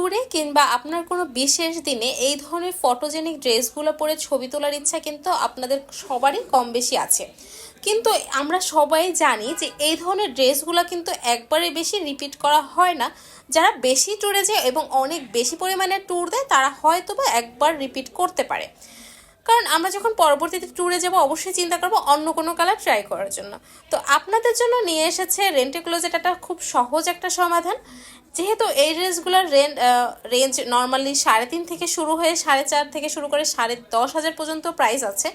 ট্যুরে কিংবা আপনার কোনো বিশেষ দিনে এই ধরনের ফটোজেনিক ড্রেসগুলো পরে ছবি তোলার ইচ্ছা কিন্তু আপনাদের সবারই কম বেশি আছে। কিন্তু আমরা সবাই জানি যে এই ধরনের ড্রেসগুলো কিন্তু একবারে বেশি রিপিট করা হয় না। যারা বেশি ট্যুরে যায় এবং অনেক বেশি পরিমাণে ট্যুর দেয়, তারা হয়তো বা একবার রিপিট করতে পারে। কারণ আমরা যখন পরবর্তীতে ট্যুরে যাব, অবশ্যই চিন্তা করব অন্য কোনো কালার ট্রাই করার জন্য। তো আপনাদের জন্য নিয়ে এসেছে রেন্টে ক্লোজেট একটা খুব সহজ একটা সমাধান। যেহেতু এই ড্রেসগুলোর রেন্ট রেঞ্জ নর্মালি সাড়ে তিন থেকে শুরু হয়ে সাড়ে চার থেকে শুরু করে সাড়ে দশ হাজার পর্যন্ত প্রাইস আছে।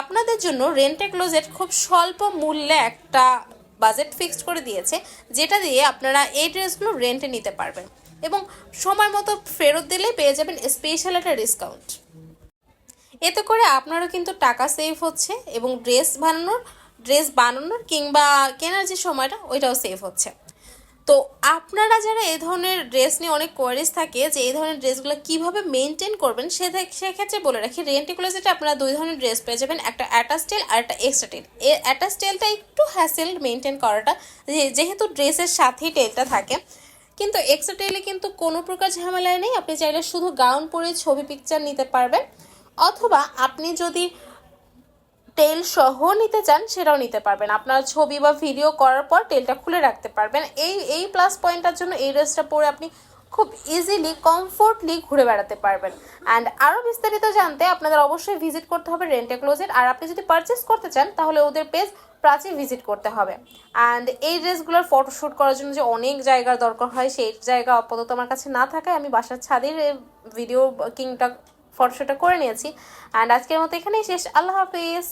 আপনাদের জন্য রেন্টে ক্লোজেট খুব স্বল্প মূল্যে একটা বাজেট ফিক্সড করে দিয়েছে, যেটা দিয়ে আপনারা এই ড্রেসগুলো রেন্টে নিতে পারবেন। এবং সময় মতো ফেরত দিলে পেয়ে যাবেন স্পেশাল একটা ডিসকাউন্ট এতে করে আপনারও কিন্তু টাকা সেভ হচ্ছে এবং ড্রেস বানানোর ড্রেস বানানোর কিংবা কেনার যে সময়টা, ওইটাও সেভ হচ্ছে। তো আপনারা যারা এই ধরনের ড্রেস নিয়ে অনেক কোয়ারিজ থাকে যে এই ধরনের ড্রেসগুলো কীভাবে মেনটেন করবেন, সে সেক্ষেত্রে বলে রাখি রেন্টিকুলাসিতে আপনারা দুই ধরনের ড্রেস পেয়ে যাবেন, একটা অ্যাটাচ টেল আর একটা এক্সট্রা টেল এই অ্যাটাচ টেলটা একটু হ্যাসেল মেনটেন করাটা যেহেতু ড্রেসের সাথেই টেলটা থাকে, কিন্তু এক্সট্রা টেলে কিন্তু কোনো প্রকার ঝামেলায় নেই। আপনি চাইলে শুধু গাউন পরে ছবি পিকচার নিতে পারবেন। অথবা আপনি যদি টেল সহ নিতে চান, সেটাও নিতে পারবেন। আপনার ছবি বা ভিডিও করার পর টেলটা খুলে রাখতে পারবেন। এই এই প্লাস পয়েন্টটার জন্য এই ড্রেসটা পরে আপনি খুব ইজিলি কমফোর্টলি ঘুরে বেড়াতে পারবেন। অ্যান্ড আরও বিস্তারিত জানতে আপনাদের অবশ্যই ভিজিট করতে হবে রেন্টে ক্লোজেট আর আপনি যদি পারচেস করতে চান, তাহলে ওদের পেজ প্রাচীর ভিজিট করতে হবে। অ্যান্ড এই ড্রেসগুলোর ফটোশ্যুট করার জন্য যে অনেক জায়গার দরকার হয়, সেই জায়গা আপাতত আমার কাছে না থাকায় আমি বাসার ছাদের ভিডিও কিংটা ফটোশ্যুটটা করে নিয়েছি। অ্যান্ড আজকের মতো এখানেই শেষ। আল্লাহ হাফিজ।